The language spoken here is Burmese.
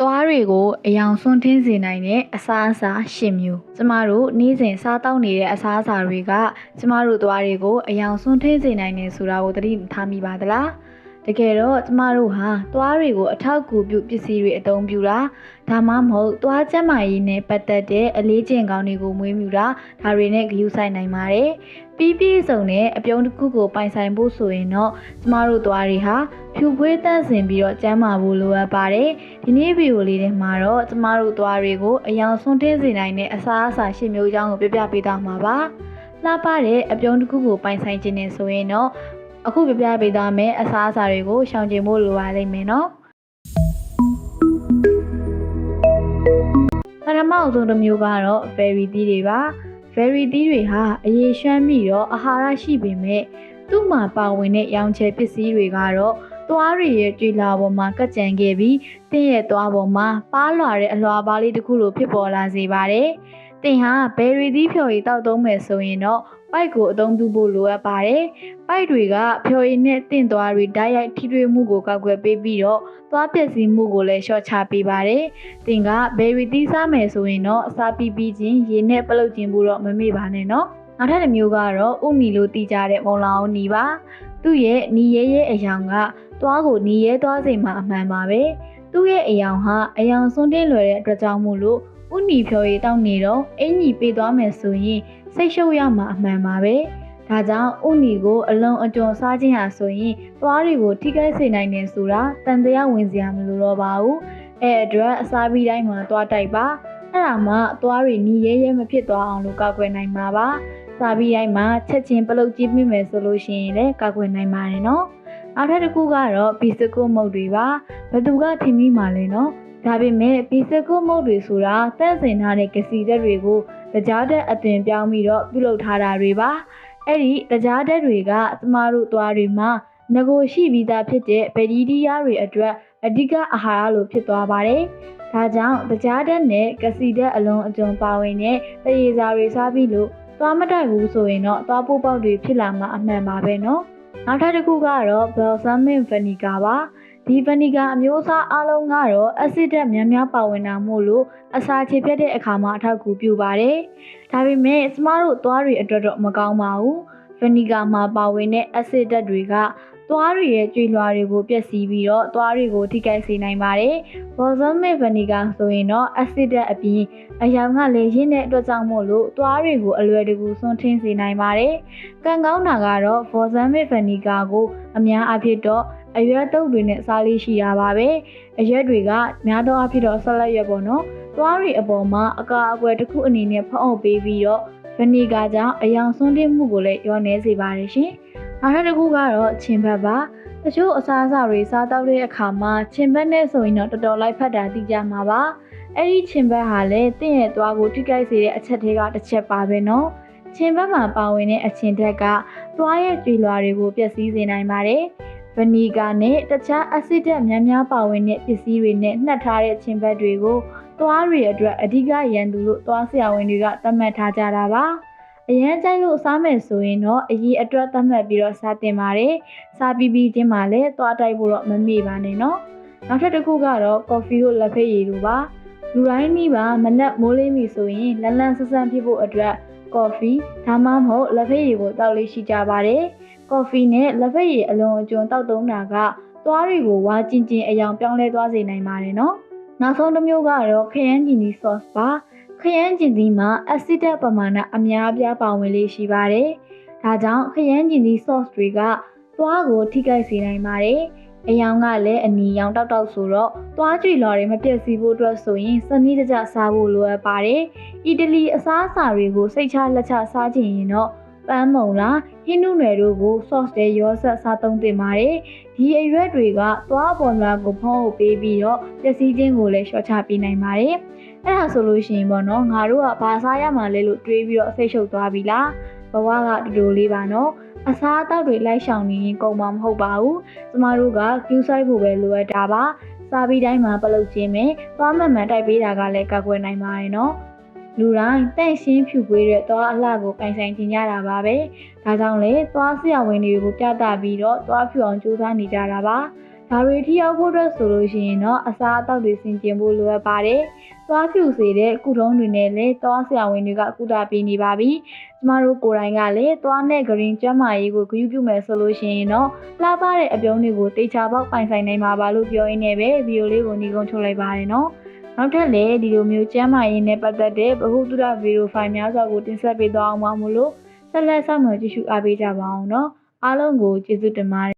သွားတွေကိုအယောင်ဆွန်းထင်းစေနိုင်တဲ့အစားအစာ၈မျိုးကျမတို့နေ့စဉ်စားတောက်နေတဲ့အစားအစာတွေကကျမတို့သွားတွေကိုအယောင်ဆွန်းထင်းစေနိုင်တယ်ဆိုတာကိုသတိထားမိပါသလား တကယ်တော့ကျမတို့ဟာသွားတွေကိုအထောက်အကူပြုပစ္စည်းတွေအသုံးပြုတာဒါမှမဟုတ်သွားကျန်းမာရေးနဲ့ပတ်သက်တဲ့အလေးကျင့်ကောင်းတွေကိုမွေးမြူတာဒါတွေနဲ့ဂရုစိုက်နိုင်ပါတယ်ပြီးပြည့်စုံတဲ့အပြုံးတစ်ခုကိုပိုင်ဆိုင်ဖို့ဆိုရင်တော့ကျမတို့သွားတွေဟာဖြူဖွေးတန့်စင်ပြီးတော့ကျန်းမာဖို့လိုအပ်ပါတယ်ဒီနေ့ဗီဒီယိုလေးထဲမှာတော့ကျမတို့သွားတွေကိုအယောင်ဆွန်းတင်းစေနိုင်တဲ့အစားအစာရှစ်မျိုးအကြောင်းကိုပြပြပေးသွားမှာပါလှပတဲ့အပြုံးတစ်ခုကိုပိုင်ဆိုင်ခြင်းနဲ့ဆိုရင်တော့ အခုပြပြပေးသွားမယ်အစားအစာတွေကိုရှောင်ကျဉ်ဖို့လိုပါလိမ့်မယ်နော်ပထမအဆုံးတစ်မျိုးကတော့ berry သီးတွေပါ berry သီးတွေဟာအရေးရွှမ်းပြီးတော့အာဟာရရှိပေမဲ့သူ့မှာပါဝင်တဲ့ရောင်ချယ်ပစ္စည်းတွေကတော့သွားရရဲ့ကြွေလာပေါ်မှာကတ်ကြံခဲ့ပြီးတင့်ရဲ့သွားပေါ်မှာပါးလွာတဲ့အလွာပါးလေးတစ်ခုလိုဖြစ်ပေါ်လာစေပါတယ်။ တင်ဟာဘယ်ရီသီးဖြော်ရည်တောက်သုံးမယ်ဆိုရင်တော့ပိုက်ကိုအသုံးပြုဖို့လိုအပ်ပါတယ်။ပိုက်တွေကဖြော်ရည်နဲ့တင့်သွားတွေဓာတ်ရိုက်ထိတွေ့မှုကိုကောက်ွယ်ပေးပြီးတော့သွားပျက်စီးမှုကိုလည်းလျှော့ချပေးပါတယ်။တင်ကဘယ်ရီသီးစားမယ်ဆိုရင်တော့အစာပြီးပြီးချင်းရေနဲ့ပလုတ်ခြင်းဖို့တော့မမေ့ပါနဲ့နော်။နောက်ထပ်တစ်မျိုးကတော့ဥနီလို့တီးကြတဲ့မုံလောင်နီပါ။သူ့ရဲ့နီရဲရဲအယောင်ကသွားကိုနီရဲသွားစိမ်မှာအမှန်ပါပဲသူ့ရဲ့အယောင်ဟာအယောင်စွန်းတင်းလွယ်တဲ့အတွက်ကြောင့်မို့လို့ ဥနီဖြော်ရည်တောက်နေတော့အင်ကြီးပေးသွားမယ်ဆိုရင်စိတ်ရှုပ်ရမှာအမှန်ပါပဲဒါကြောင့်ဥနီကိုအလုံးအကျွံစားခြင်းဟာဆိုရင်သွားတွေကိုထိခိုက်စေနိုင်တယ်ဆိုတာတန်တရားဝင်စရာမလိုတော့ပါဘူးအဲအတွက်အစားပြီးတိုင်းမှာသွားတိုက်ပါအဲ့ဒါမှသွားတွေနီရဲရဲမဖြစ်သွားအောင်လို့ကောက်ွယ်နိုင်မှာပါစားပြီးတိုင်းမှာချက်ချင်းပလုတ်ကြည့်မိမယ်ဆိုလို့ရှိရင်လည်းကောက်ွယ်နိုင်ပါတယ်နော်နောက်ထပ်တစ်ခုကတော့ဘီစကုမုတ်တွေပါဘသူကထင်မိမှာလဲနော် ဒါပေမဲ့ဘီစကုမုတ်တွေဆိုတာတန့်စင်ထားတဲ့ကစီတက်တွေကိုကြားတက်အသွင်ပြောင်းပြီးတော့ပြုလုပ်ထားတာတွေပါအဲ့ဒီကြားတက်တွေကကျမတို့သွားတွေမှာငကိုရှိပြီးသားဖြစ်တဲ့ဗက်ဒီဒီယာတွေအတွက်အဓိကအာဟာရလိုဖြစ်သွားပါတယ်။ဒါကြောင့်ကြားတက်နဲ့ကစီတက်အလုံးအကျုံပါဝင်တဲ့တရေစာတွေစားပြီးလို့သွားမတိုက်ဘူးဆိုရင်တော့သွားပိုးပေါက်တွေဖြစ်လာမှာအမှန်ပါပဲနော်။နောက်ထပ်တစ်ခုကတော့ balsamic vinegar ပါ ဒီ vinegar အမျိုးအစားအလုံးကတော့ acid ဓာတ်များများပါဝင်တာမို့လို့အစာချေပြတ်တဲ့အခါမှာအထောက်အကူပြုပါတယ်ဒါပေမဲ့ကျမတို့သွားတွေအတွက်တော့မကောင်းပါဘူး vinegar မှာပါဝင်တဲ့ acid ဓာတ်တွေကသွားတွေရဲ့ကြွေလွှာတွေကိုပျက်စီးပြီးတော့သွားတွေကိုထိခိုက်စေနိုင်ပါတယ်။ balsamic vinegar ဆိုရင်တော့ acid ဓာတ်အပြင်အယောင်ကလည်းရင်းတဲ့အတွက်ကြောင့်မို့လို့သွားတွေကိုအလွယ်တကူဆွန်းထင်းစေနိုင်ပါတယ်။ကံကောင်းတာကတော့ balsamic vinegar ကိုအများအားဖြင့်တော့ အရွက်တုပ်တွေနဲ့စားလေးရှိတာပါပဲ။အရွက်တွေကများသောအားဖြင့်တော့ဆက်လက်ရွက်ပေါ့နော်။သွားတွေအပေါ်မှာအကာအကွယ်တစ်ခုအနေနဲ့ဖုံးအုပ်ပေးပြီးတော့ဗနီဂါကြောင့်အယောင်ဆွန်းတင်းမှုကိုလည်းရောနေစေပါတယ်ရှင်။နောက်ထပ်တစ်ခုကတော့ချင်ဘတ်ပါတချို့အစားအစာတွေစားတောက်တဲ့အခါမှာချင်ဘတ်နဲ့ဆိုရင်တော့တော်တော်လိုက်ဖက်တာသိကြမှာပါအဲ့ဒီချင်ဘတ်ဟာလည်းတင့်ရဲ့သွားကိုထိခိုက်စေတဲ့အချက်တွေကတစ်ချက်ပါပဲနော်ချင်ဘတ်မှာပါဝင်တဲ့အချင်ဓာတ်ကသွားရဲ့ကြွေလွာတွေကိုပျက်စီးစေနိုင်ပါတယ် ဗနီဂါနဲ့တခြားအက်ဆစ်ဓာတ်များများပါဝင်တဲ့ပစ္စည်းတွေနဲ့နှက်ထားတဲ့ချင်ဘတ်တွေကိုသွားတွေအတွက်အဓိကရန်သူလို့သွားဆရာဝန်တွေကသတ်မှတ်ထားကြတာပါ။အရန်ကြိုက်လို့စားမယ်ဆိုရင်တော့အရေးအတွက်သတ်မှတ်ပြီးတော့စားတင်ပါတယ်စားပြီးပြီးချင်းမှလည်းသွားတိုက်ဖို့တော့မမေ့ပါနဲ့နော်နောက်ထပ်တစ်ခုကတော့ကော်ဖီတို့လက်ဖက်ရည်တို့ပါလူတိုင်းနီးပါမနက်မိုးလင်းပြီဆိုရင်လန်းလန်းဆန်းဆန်းဖြစ်ဖို့အတွက်ကော်ဖီဒါမှမဟုတ်လက်ဖက်ရည်ကိုတောက်လေးရှိကြပါတယ် ကော်ဖီနဲ့လက်ဖက်ရည်အလွန်အကျွံတောက်သုံးတာကသွားတွေကိုဝါကျင်ကျင်အယောင်ပြောင်းလဲသွားစေနိုင်ပါတယ်နော်နောက်ဆုံးတစ်မျိုးကတော့ခရမ်းကျင်ဒီ sauce ပါခရမ်းကျင်သီးမှာအက်ဆစ်ဓာတ်ပမာဏအများအပြားပါဝင်လေးရှိပါတယ်။ဒါကြောင့်ခရမ်းကျင်သီး sauce တွေကသွားကိုထိခိုက်စေနိုင်ပါတယ်။အယောင်ကလည်းအနီရောင်တောက်တောက်ဆိုတော့သွားကြွေလော်တွေမပြည့်စည်ဖို့အတွက်ဆိုရင်စနစ်တကျစားဖို့လိုအပ်ပါတယ်။အီတလီအစားအစာတွေကိုစိတ်ချလက်ချစားခြင်းရင်တော့ပန်းမုံလား ဟင်းနုနယ်တို့ကို sauce တွေရောဆက်စားသုံးသင့်ပါတယ်။ဒီအရွက်တွေကသွားပေါ်လာကိုဖုံးဖို့ပေးပြီးတော့ပျက်စီးခြင်းကိုလည်းလျှော့ချပေးနိုင်ပါတယ်။အဲ့ဒါဆိုလို့ရှိရင်ပေါ့နော်ငါတို့ကဘာစားရမှာလဲလို့တွေးပြီးတော့အဆိတ်ရှုပ်သွားပြီလားဘဝကတူတူလေးပါနော်အစားအသောက်တွေလိုက်ရှောင်နေရင်ကုန်မှာမဟုတ်ပါဘူးကျမတို့က queue site ဖို့ပဲလိုအပ်တာပါစားပြီးတိုင်းမှာပလုတ်ခြင်းပဲသွားမှန်မှန်တိုက်ပေးတာကလည်းကောက်ွယ်နိုင်ပါတယ်နော် လူတိုင်းတန့်ရှင်းဖြူပွေးတဲ့သွားအလှကိုပိုင်ဆိုင်ခြင်းကြတာပါပဲဒါကြောင့်လေသွားဆရာဝန်တွေကိုပြသပြီးတော့သွားဖြူအောင်ကြိုးစားနေကြတာပါဒဒါတွေထိရောက်ဖို့အတွက်ဆိုလို့ရှိရင်တော့အစားအသောက်တွေဆင်ကျင်ဖို့လိုအပ်ပါတယ်။သွားဖြူစေတဲ့ကုထုံးတွေနဲ့လည်းသွားဆရာဝန်တွေကကုသပေးနေပါပြီ။ကျမတို့ကိုယ်တိုင်ကလည်းသွားနဲ့ green ကျန်းမာရေးကိုဂရုပြုမယ်ဆိုလို့ရှိရင်တော့လှပတဲ့အပြုံးတွေကိုတေချာပေါက်ပိုင်ဆိုင်နိုင်မှာပါလို့ပြောရင်းနဲ့ပဲဗီဒီယိုလေးကိုညီကုန်းထုတ်လိုက်ပါတယ်နော်။ နောက်ထပ်လည်းဒီလိုမျိုးကျန်းမာရေးနဲ့ပတ်သက်တဲ့ဗဟုသုတဗီဒီယိုဖိုင်များစွာကိုတင်ဆက်ပေးသွားအောင်ပါမို့လို့ဆက်လက်ဆောင်မကြည့်ရှုအားပေးကြပါအောင်နော်။အားလုံးကိုကျေးဇူးတင်ပါတယ်